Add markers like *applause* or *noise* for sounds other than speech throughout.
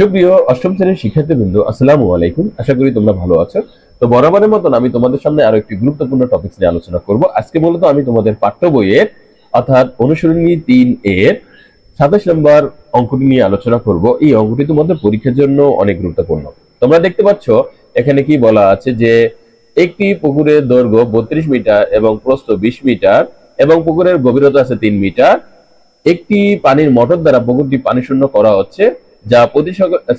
সুপ্রিয় অষ্টম শ্রেণির শিক্ষার্থীবৃন্দ, আসসালামু আলাইকুম। আশা করি তোমরা ভালো আছো। তো বরাবরের মতন আমি তোমাদের সামনে আরও একটি গুরুত্বপূর্ণ টপিক নিয়ে আলোচনা করব। আজকে মূলত আমি তোমাদের পাঠ্য বইয়ের, অর্থাৎ অনুসরণী তিন এর সাতাশ নম্বর অঙ্কটি নিয়ে আলোচনা করব। এই অঙ্কটি তোমাদের পরীক্ষার জন্য অনেক গুরুত্বপূর্ণ। তোমরা দেখতে পাচ্ছ, এখানে কি বলা আছে যে একটি পুকুরের দৈর্ঘ্য বত্রিশ মিটার এবং প্রস্থ বিশ মিটার এবং পুকুরের গভীরতা আছে তিন মিটার। একটি পানির মোটর দ্বারা পুকুরটি পানি শূন্য করা হচ্ছে। যা প্রতি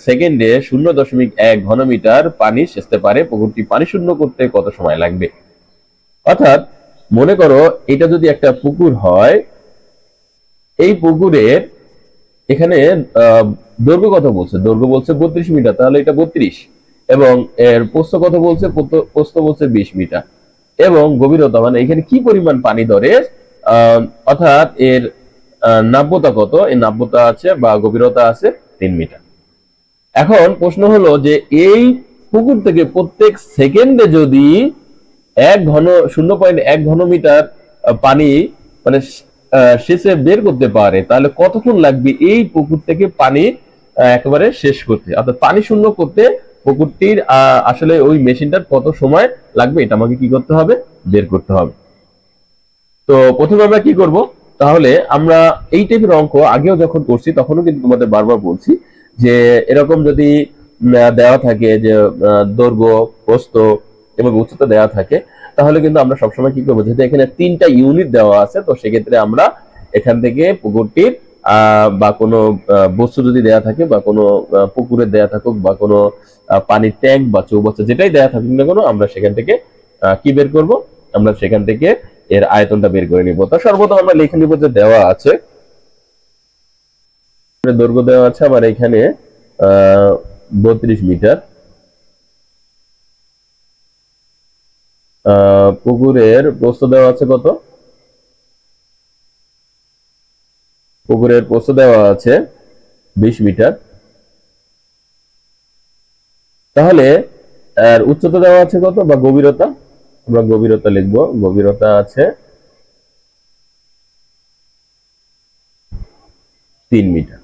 সেকেন্ডে শূন্য দশমিক এক ঘনমিটার পানি সেচতে পারে। পুকুরটি পানি শূন্য করতে কত সময় লাগবে? অর্থাৎ, মনে করো এটা যদি একটা পুকুর হয়, এই পুকুরের এখানে দৈর্ঘ্য কত বলছে? দৈর্ঘ্য বলছে বত্রিশ মিটার, তাহলে এটা বত্রিশ। এবং এর প্রস্থ কত বলছে? প্রস্থ বলছে বিশ মিটার। এবং গভীরতা মানে এখানে কি পরিমাণ পানি ধরে? অর্থাৎ এর নাব্যতা কত? এর নাব্যতা আছে বা গভীরতা আছে তিন মিটার। এখন প্রশ্ন হলো যে এই পুকুর থেকে প্রত্যেক সেকেন্ডে যদি এক ঘন শূন্য পয়েন্ট এক ঘনমিটার আহ, পানি মানে সেচে বের করতে পারে তাহলে কতক্ষণ লাগবে এই পুকুর থেকে পানি একেবারে শেষ করতে? অর্থাৎ পানি শূন্য করতে পুকুরটির আসলে ওই মেশিনটার কত সময় লাগবে এটা আমাকে কি করতে হবে? বের করতে হবে। তো প্রথমে আমরা কি করব? তাহলে আমরা এই টাইপের অঙ্ক আগেও যখন করছি, তখনও কিন্তু তোমাদের বারবার বলছি যে এরকম যদি দেওয়া থাকে যে দৈর্ঘ্য, প্রস্থ এবং উচ্চতা দেওয়া থাকে, তাহলে কিন্তু আমরা সবসময় কি করব? যেহেতু এখানে তিনটা ইউনিট দেওয়া আছে, তো সেক্ষেত্রে আমরা এখান থেকে পুকুরটির বা কোনো বস্তু যদি দেয়া থাকে বা কোনো পুকুরে দেয়া থাকুক বা কোনো পানির ট্যাঙ্ক বা চৌবাচ্চা যেটাই দেয়া থাকুক না কোনো, আমরা সেখান থেকে কি বের করব? আমরা সেখান থেকে এর আয়তনটা বের করে নিব। তো সর্বপ্রথম আমরা লিখে নিব যে দেওয়া আছে। দৈর্ঘ্য দেওয়া আছে আমার এখানে বত্রিশ মিটার। পুকুরের প্রস্থ দেওয়া আছে কত? পুকুরের প্রস্থ দেওয়া আছে বিশ মিটার। তাহলে আর উচ্চতা দেওয়া আছে কত বা গভীরতা? আমরা গভীরতা লিখব। গভীরতা আছে তিন মিটার।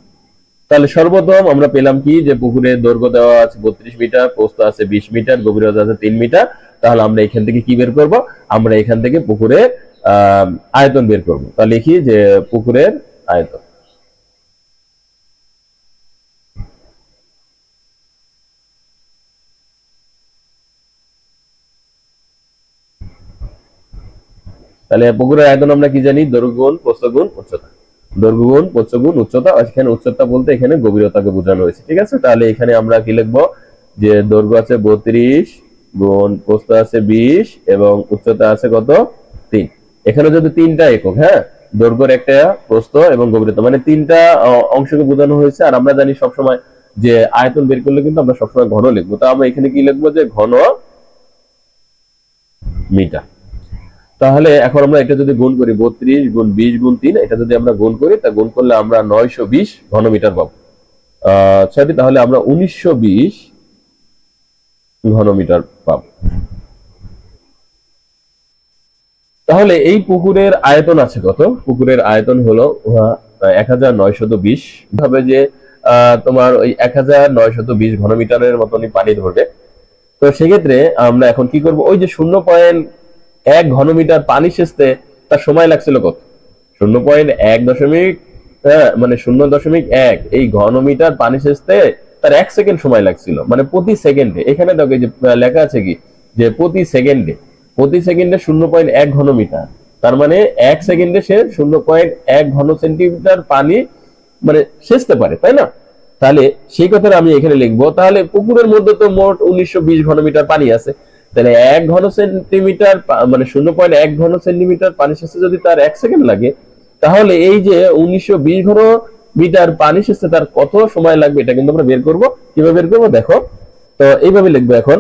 তাহলে সর্বপ্রথম আমরা পেলাম কি? যে পুকুরে দৈর্ঘ্য দেওয়া আছে বত্রিশ মিটার, প্রস্থ আছে বিশ মিটার, গভীরতা আছে তিন মিটার। তাহলে আমরা এখান থেকে কি বের করব? আমরা এখান থেকে পুকুরের আয়তন বের করব। তা লিখি যে পুকুরের আয়তন। তাহলে পুকুরের আয়তন আমরা কি জানি? দৈর্ঘ্য গুণ প্রস্থ গুণ উচ্চতা। দৈর্ঘ্য গুণ প্রস্থ গুণ উচ্চতা এখানে উচ্চতা বলতে এখানে গভীরতাকে বোঝানো হয়েছে, ঠিক আছে? তাহলে এখানে আমরা কি লিখব? যে দৈর্ঘ্য আছে বত্রিশ গুণ, প্রস্থ আছে বিশ, এবং উচ্চতা আছে কত? তিন। এখানে যদি তিনটা একক হ্যাঁ? দৈর্ঘ্যের একটা প্রস্থ এবং গভীরতা মানে তিনটা অংশকে বোঝানো হয়েছে, আর আমরা জানি সবসময় যে আয়তন বের করলে কিন্তু আমরা সবসময় ঘন লিখব। তা আমরা এখানে কি লিখব? যে ঘন মিটার। তাহলে এখন আমরা এটা যদি গুণ করি বত্রিশ গুণ বিশ গুণ তিন, এটা যদি আমরা গুণ করি, তা গুণ করলে আমরা নয়শো বিশ ঘনমিটার পাবো। আহ তাহলে আমরা উনিশশো বিশ ঘনমিটার পাবো। তাহলে এই পুকুরের আয়তন আছে কত? পুকুরের আয়তন হলো এক হাজার নয়শত বিশ। ভাবে যে তোমার ওই এক হাজার নয়শত বিশ ঘনমিটারের মতনই পানি ধরবে। তো সেক্ষেত্রে আমরা এখন কি করব? ওই যে শূন্য পয়েন্ট এক ঘনমিটার পানি সেচতে তার সময় লাগছিল কত? শূন্য পয়েন্ট এক দশমিক হ্যাঁ, মানে শূন্য দশমিক এক। এই ঘনমিটার পানি সেচতে তার এক সেকেন্ড সময় লাগছিল মানে প্রতি সেকেন্ডে। এখানে দেখো যে লেখা আছে কি? যে প্রতি সেকেন্ডে প্রতি সেকেন্ডে শূন্য পয়েন্ট এক ঘনমিটার। তার মানে এক সেকেন্ডে সে শূন্য পয়েন্ট এক ঘন সেন্টিমিটার পানি মানে সেচতে পারে তাই না? তাহলে সেই কথাটা আমি এখানে লিখব। তাহলে পুকুরের মধ্যে তো মোট উনিশশো বিশ ঘনমিটার পানি আছে। তাহলে এক ঘন সেন্টিমিটার মানে শূন্য পয়েন্ট এক ঘন সেন্টিমিটার পানি সেচতে যদি তার এক সেকেন্ড লাগে, তাহলে এই যে উনিশশো বিশ ঘন মিটার পানি সেচতে তার কত সময় লাগবে এটা কিন্তু আমরা বের করব। কীভাবে বের করব? দেখো। তো এইভাবে লিখব এখন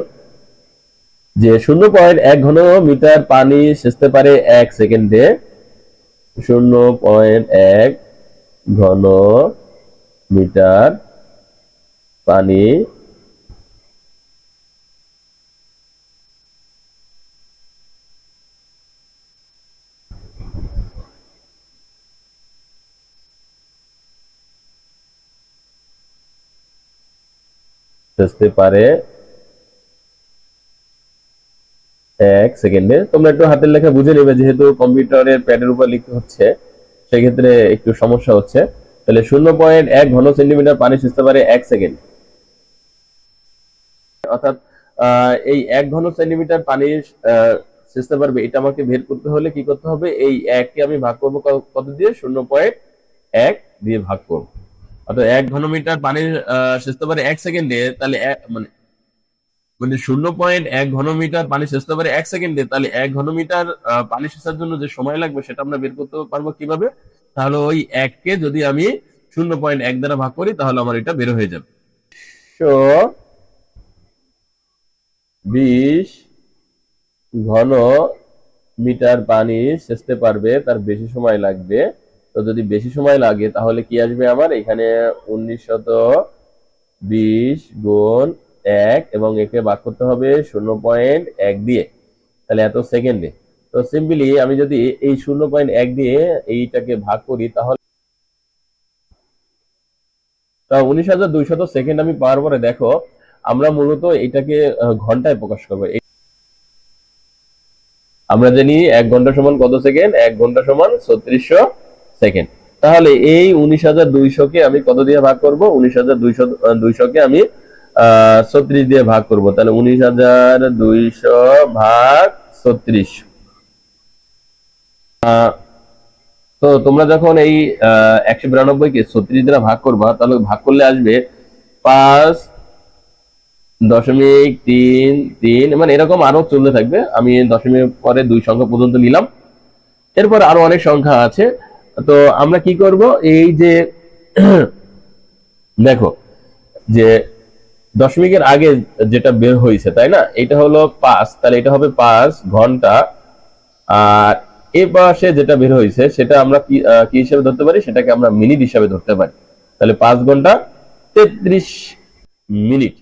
যে শূন্য পয়েন্ট এক ঘন মিটার পানি সেচতে পারে এক সেকেন্ডে শূন্য পয়েন্ট এক ঘন মিটার পানি সেচতে পারে। এক সেকেন্ডে। তোমরা একটু হাতের লেখা বুঝে নেবে, যেহেতু কম্পিউটারের প্যাডের উপর লিখতে হচ্ছে, সেক্ষেত্রে একটু সমস্যা হচ্ছে। তাহলে শূন্য পয়েন্ট এক ঘন সেন্টিমিটার পানি সেচতে পারে এক সেকেন্ড। অর্থাৎ এই এক ঘন সেন্টিমিটার পানি সেচতে পারবে, এটা আমাকে বের করতে হলে কি করতে হবে? এই এককে আমি ভাগ করব কত দিয়ে? শূন্য পয়েন্ট এক দিয়ে ভাগ করব। অর্থাৎ এক ঘনমিটার পানি আহ, সেচতে পারে এক সেকেন্ডে তাহলে মানে মানে শূন্য পয়েন্ট এক ঘনমিটার পানি সেচতে পারে এক সেকেন্ডে তাহলে এক ঘনমিটার পানি সেচার জন্য যে সময় লাগবে সেটা আমরা বের করতে পারব কীভাবে? তাহলে ওই এককে যদি আমি শূন্য পয়েন্ট এক দ্বারা ভাগ করি তাহলে আমার এটা বের হয়ে যাবে। বিশ ঘন মিটার পানি সেচতে পারবে তার বেশি সময় লাগবে। তো যদি বেশি সময় লাগে, তাহলে কি আসবে আমার? এখানে উনিশ শত বিশ গুণ এক এবং একে ভাগ করতে হবে শূন্য পয়েন্ট এক দিয়ে। তাহলে এত সেকেন্ডে। তো সিম্পলি আমি যদি এই শূন্য পয়েন্ট এক দিয়ে এইটাকে ভাগ করি, তাহলে তা উনিশ হাজার দুইশত সেকেন্ড আমি পাওয়ার পরে দেখো, আমরা মূলত এটাকে ঘন্টায় প্রকাশ করব। আমরা জানি এক ঘণ্টা সমান কত সেকেন্ড? এক ঘণ্টা সমান ছত্রিশশো সেকেন্ড তাহলে এই উনিশ হাজার দুইশোকে আমি কত দিয়ে ভাগ করব? উনিশ হাজার দুইশো দুইশোকে আমি ছত্রিশ দিয়ে ভাগ করব। তাহলে উনিশ হাজার দুইশো ভাগ ছত্রিশ। তো তোমরা যখন এই একশো বিরানব্বই কে ছত্রিশ দ্বারা ভাগ করবা, তাহলে ভাগ করলে আসবে পাঁচ দশমিক তিন তিন মানে এরকম আরও চলতে থাকবে। আমি দশমিক পরে দুই সংখ্যা পর্যন্ত নিলাম। এরপর আরও অনেক সংখ্যা আছে। তো আমরা কি করব? এই যে, *clears throat* দেখো, যে দশমিকের আগে যেটা বের হয়েছে, তাই না? এটা হলো পাঁচ, তাহলে এটা হবে পাঁচ ঘণ্টা। আর এ পাশে যেটা বের হয়েছে, সেটা আমরা কি হিসেবে ধরতে পারি? সেটাকে আমরা মিনিট হিসাবে ধরতে পারি। তাহলে পাঁচ ঘণ্টা তেত্রিশ মিনিট।